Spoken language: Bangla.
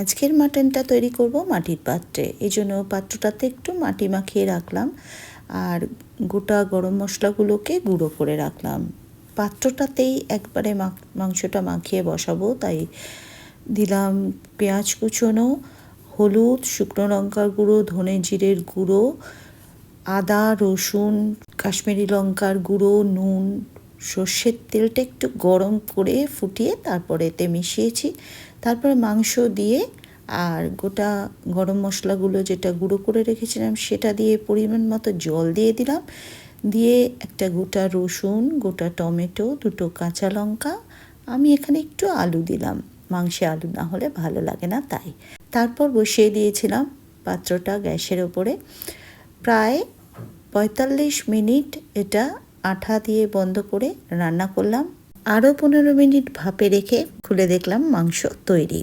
আজকের মাটনটা তৈরি করব মাটির পাত্রে। এই জন্য পাত্রটাতে একটু মাটি মাখিয়ে রাখলাম আর গোটা গরম মশলাগুলোকে গুঁড়ো করে রাখলাম। পাত্রটাতেই একবারে মাংসটা মাখিয়ে বসাবো, তাই দিলাম পেঁয়াজ কুচোনো, হলুদ, শুকনো লঙ্কার গুঁড়ো, ধনে জিরের গুঁড়ো, আদা, রসুন, কাশ্মীরি লঙ্কার গুঁড়ো, নুন সর্ষের তেলটা একটু গরম করে ফুটিয়ে তারপরে এতে মিশিয়েছি। তারপরে মাংস দিয়ে আর গোটা গরম মশলাগুলো যেটা গুঁড়ো করে রেখেছিলাম সেটা দিয়ে পরিমাণ মতো জল দিয়ে দিলাম। দিয়ে একটা গোটা রসুন, গোটা টমেটো, দুটো কাঁচা লঙ্কা, আমি এখানে একটু আলু দিলাম। মাংসে আলু না হলে ভালো লাগে না তাই। তারপর বসিয়ে দিয়েছিলাম পাত্রটা গ্যাসের ওপরে। প্রায় পঁয়তাল্লিশ মিনিট এটা আঠা দিয়ে বন্ধ করে রান্না করলাম। আরও পনেরো মিনিট ভাপে রেখে খুলে দেখলাম মাংস তৈরি।